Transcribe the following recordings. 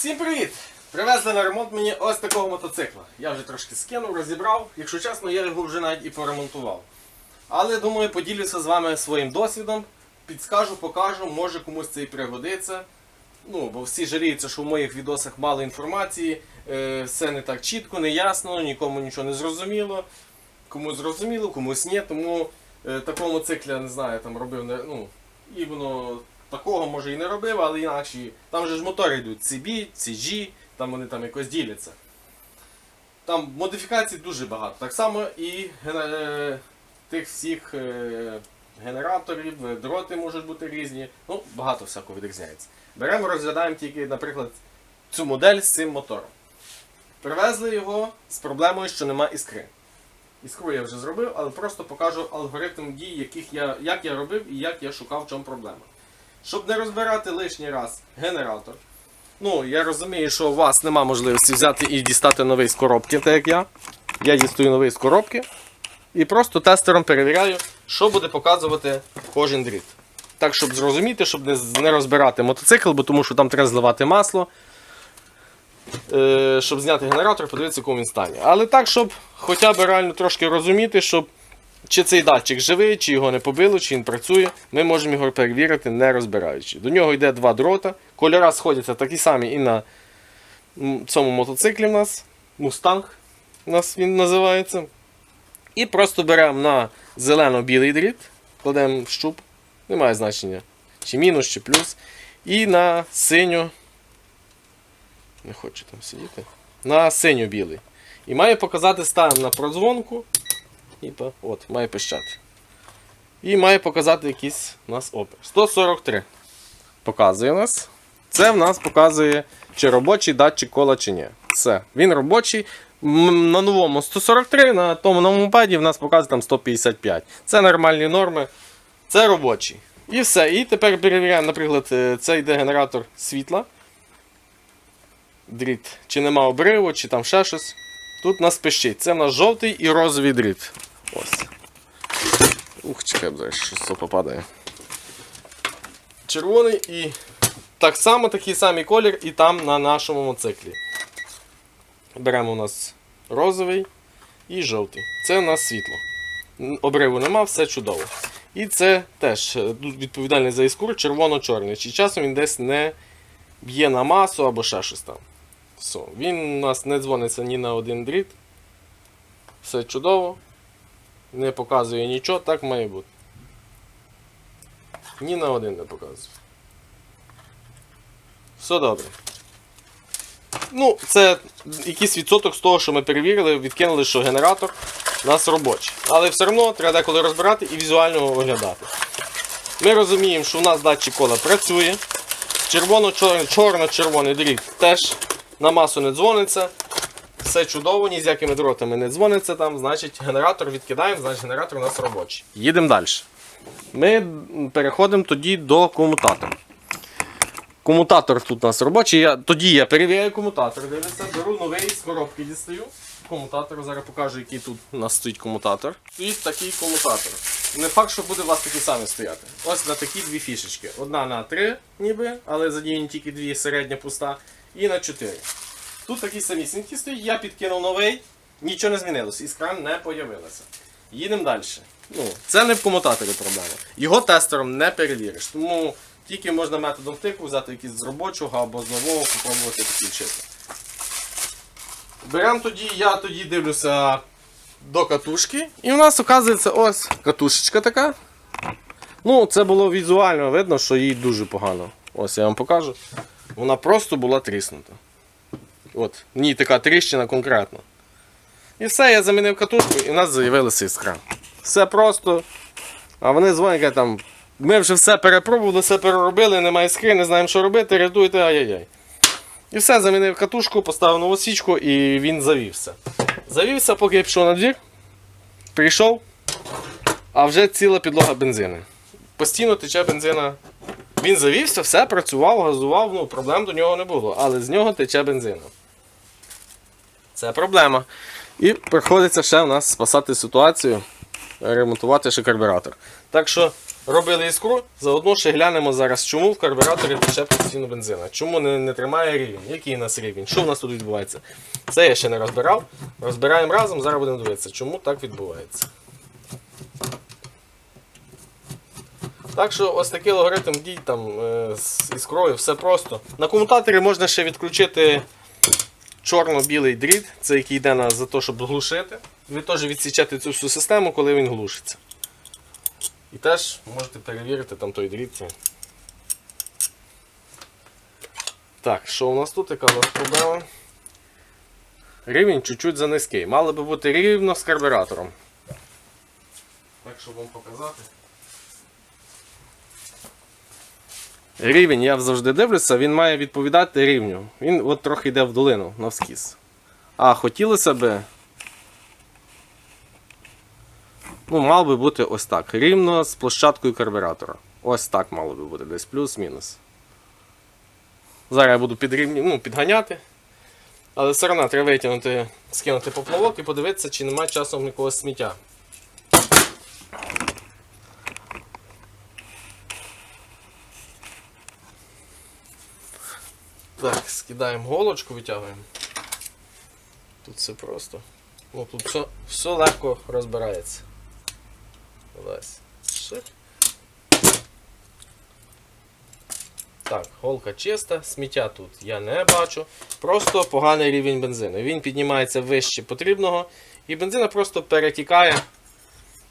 Всім привіт! Привезли на ремонт мені ось такого мотоцикла. Я вже трошки скинув, розібрав. Якщо чесно, я його вже навіть і поремонтував. Але думаю, поділюся з вами своїм досвідом, підскажу, покажу, може комусь це і пригодиться. Ну, бо всі жаліються, що в моїх відосах мало інформації, е, все не так чітко, не ясно, нікому нічого не зрозуміло. Комусь зрозуміло, комусь ні. Тому е, такого мотоцикля, не знаю, там робив ну, і воно такого може і не робив, але інакше. Там же ж мотори йдуть CB, CG, там вони там якось діляться. Там модифікацій дуже багато. Так само і е, тих всіх е, генераторів, е, дроти можуть бути різні. Ну, багато всякого відрізняється. Беремо, розглядаємо тільки, наприклад, цю модель з цим мотором. Привезли його з проблемою, що нема іскри. Іскру я вже зробив, але просто покажу алгоритм дій, яких я, як я робив і як я шукав, в чому проблема. Щоб не розбирати лишній раз генератор. Ну, я розумію, що у вас нема можливості взяти і дістати новий з коробки, так як я. Я дістаю новий з коробки і просто тестером перевіряю, що буде показувати кожен дріт. Так, щоб зрозуміти, щоб не, розбирати мотоцикл, бо тому що там треба зливати масло. Е, щоб зняти генератор, подивитися, в якому він стані. Але так, щоб хоча б реально трошки розуміти, щоб чи цей датчик живий, чи його не побило, чи він працює, ми можемо його перевірити, не розбираючи. До нього йде два дрота. Кольора сходяться такі самі і на цьому мотоциклі в нас. Мустанг у нас він називається. І просто беремо на зелено-білий дріт, кладемо щуп, немає значення, чи мінус, чи плюс. І на синю. Не хочу там сидіти. На синьо-білий. І має показати ставимо на продзвонку. І от, має пищати. І має показати якийсь у нас опір. 143. Показує нас. Це в нас показує, чи робочий датчик кола, чи ні. Все. Він робочий. На новому 143, на тому новому паді в нас показує там 155. Це нормальні норми. Це робочий. І все. І тепер перевіряємо, наприклад, е, це йде генератор світла. Дріт. Чи нема обриву, чи там ще щось. Тут нас пищить. Це в нас жовтий і розовий дріт. Ось. Ух, чекай, зараз щось попадає. Червоний і так само такий самий колір і там на нашому мотоциклі. Беремо у нас розовий і жовтий. Це у нас світло. Обриву нема, все чудово. І це теж е, відповідальний за іскру червоно-чорний. Чи часом він десь не б'є на масу або ще щось там. Все. Він у нас не дзвониться ні на один дріт. Все чудово. Не показує нічого, так має бути. Ні на один не показує. Все добре. Ну, це якийсь відсоток з того, що ми перевірили, відкинули, що генератор у нас робочий. Але все одно треба деколи розбирати і візуально оглядати. Ми розуміємо, що у нас датчик кола працює. Червоно-чорно-червоний дріт теж на масу не дзвониться. Все чудово, ні з якими дротами не дзвониться там, значить генератор відкидаємо, значить генератор у нас робочий. Їдемо далі. Ми переходимо тоді до комутатора. Комутатор тут у нас робочий. Я, тоді я перевіряю комутатор, дивлюся, беру новий з коробки дістаю. Комутатор, зараз покажу, який тут у нас стоїть комутатор. Стоїть такий комутатор. Не факт, що буде у вас такі самі стояти. Ось на такі дві фішечки. Одна на три, ніби, але задіяні тільки дві, середня пуста, і на чотири. Тут такі самісінькі стоїть, я підкинув новий, нічого не змінилося, іскра не появилася. Їдемо далі. Ну, це не в комутаторі проблема. Його тестером не перевіриш. Тому тільки можна методом втику взяти якийсь з робочого або з нового, попробувати підключити. Беремо тоді, я тоді дивлюся до катушки. І у нас оказується ось катушечка така. Ну, це було візуально видно, що їй дуже погано. Ось я вам покажу. Вона просто була тріснута. От, ній така тріщина конкретно. І все, я замінив катушку і в нас з'явилася іскра. Все просто. А вони дзвонять, там, ми вже все перепробували, все переробили, немає іскри, не знаємо, що робити, рятуйте, ай-яй-яй. І все, замінив катушку, поставив нову свічку і він завівся. Завівся, поки я пішов на двір. Прийшов, а вже ціла підлога бензину. Постійно тече бензина. Він завівся, все, працював, газував, ну проблем до нього не було, але з нього тече бензина. Це проблема. І приходиться ще в нас спасати ситуацію, ремонтувати ще карбюратор. Так що робили іскру, заодно ще глянемо зараз, чому в карбюраторі тече постійно бензина. Чому не, не тримає рівень? Який у нас рівень? Що в нас тут відбувається? Це я ще не розбирав. Розбираємо разом, зараз будемо дивитися, чому так відбувається. Так що ось такий алгоритм дій там е, з іскрою, все просто. На комутаторі можна ще відключити чорно-білий дріт, це який йде на, за те, щоб глушити. Ви теж відсічете цю всю систему, коли він глушиться. І теж можете перевірити там той дріт. Так, що у нас тут? Яка у нас проблема? Рівень чуть-чуть занизький. Мало би бути рівно з карбюратором. Так, щоб вам показати. Рівень, я завжди дивлюся, він має відповідати рівню. Він от трохи йде в долину навскіз. А хотілося би. Ну, мав би бути ось так. Рівно з площадкою карбюратора. Ось так мало би бути, десь плюс-мінус. Зараз я буду підрівні... ну, підганяти. Але все одно треба витягнути, скинути поплавок і подивитися, чи немає часом якогось сміття. Так, скидаємо голочку, витягуємо. Тут все просто. Ну, тут все, все легко розбирається. Так, голка чиста, сміття тут я не бачу. Просто поганий рівень бензину. Він піднімається вище потрібного, і бензина просто перетікає.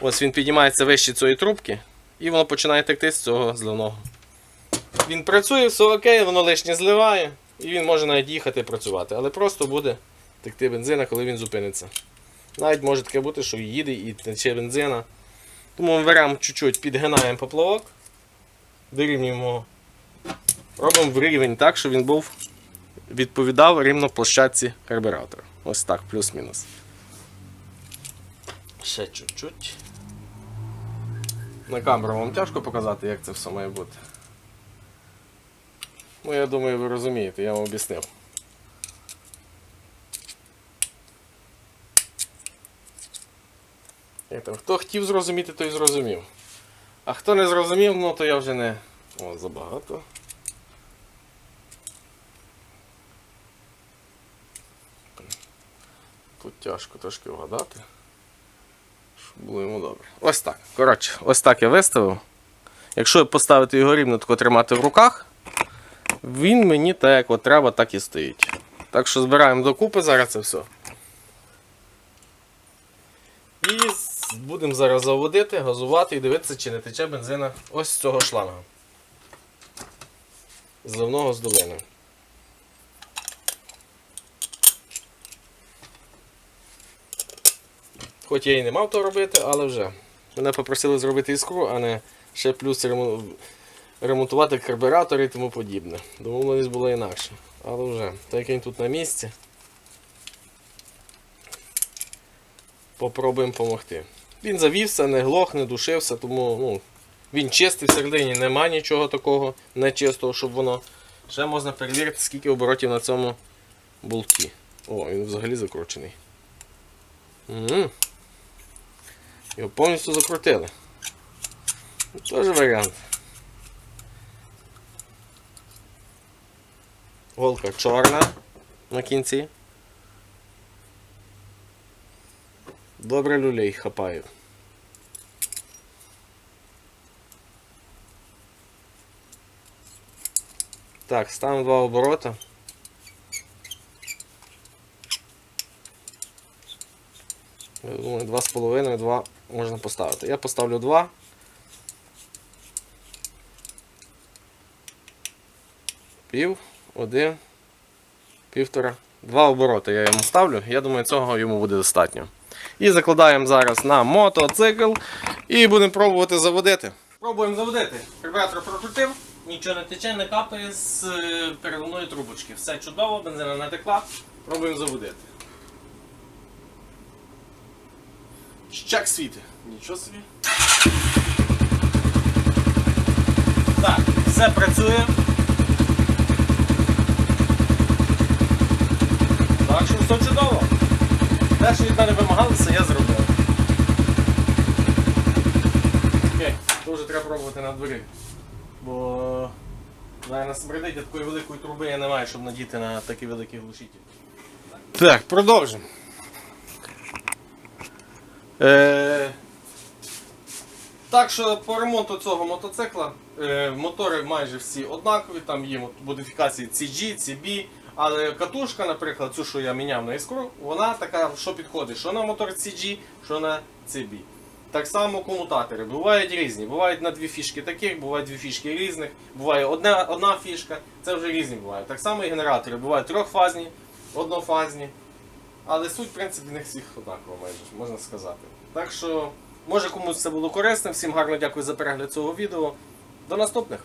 Ось він піднімається вище цієї трубки, і воно починає текти з цього зливного. Він працює, все окей, воно лишнє зливає, і він може навіть їхати працювати. Але просто буде текти бензина, коли він зупиниться. Навіть може таке бути, що їде і тече бензина. Тому ми беремо чуть-чуть, підгинаємо поплавок, вирівнюємо його. Робимо в рівень так, щоб він був відповідав рівно площадці карбюратора. Ось так, плюс-мінус. Ще чуть-чуть. На камеру вам тяжко показати, як це все має бути. Ну, я думаю, ви розумієте, я вам об'яснив. Хто хотів зрозуміти, той зрозумів. А хто не зрозумів, ну то я вже не. О, забагато. Тут тяжко трошки вгадати. Щоб було йому добре. Ось так. Коротше, ось так я виставив. Якщо поставити його рівно тако тримати в руках, він мені так як от треба, так і стоїть. Так що збираємо докупи зараз це все. І будемо зараз заводити, газувати і дивитися, чи не тече бензина ось з цього шланга. Зливного з долини. Хоч я і не мав то робити, але вже. Мене попросили зробити іскру, а не ще плюс ремон- ремонтувати карбюратори і тому подібне. Домовленість була інакше. Але вже, так як він тут на місці. Попробуємо допомогти. Він завівся, не глох, не душився, тому ну, він чистий всередині, нема нічого такого нечистого, щоб воно. Ще можна перевірити, скільки оборотів на цьому болті. О, він взагалі закручений. М. Його повністю закрутили. Теж варіант. Голка чорна на кінці. Добре люлей хапаю. Так, ставимо два оборота. Я думаю, два з половиною, два можна поставити. Я поставлю два. Пів, один, півтора. Два обороти я йому ставлю. Я думаю, цього йому буде достатньо. І закладаємо зараз на мотоцикл і будемо пробувати заводити. Пробуємо заводити. Карбюратор прокрутив, нічого не тече, не капає з е, переливної трубочки. Все чудово, бензина не текла. Пробуємо заводити. Щак світи. Нічого собі. Так, все працює. Так що все чудово. Те, що від мене вимагалося, я зробив. Окей, дуже треба пробувати на дворі. Бо нас смердить, такої великої труби я не маю, щоб надіти на такий великий глушитель. Так, продовжимо. Е, так що по ремонту цього мотоцикла е, мотори майже всі однакові, там є модифікації CG, CB, але катушка, наприклад, цю, що я міняв на іскру, вона така, що підходить, що на мотор CG, що на CB. Так само комутатори. Бувають різні. Бувають на дві фішки таких, бувають дві фішки різних, буває одна, одна фішка, це вже різні бувають. Так само і генератори. Бувають трьохфазні, однофазні. Але суть, в принципі, них всіх однакова майже, можна сказати. Так що, може комусь це було корисно. Всім гарно дякую за перегляд цього відео. До наступних!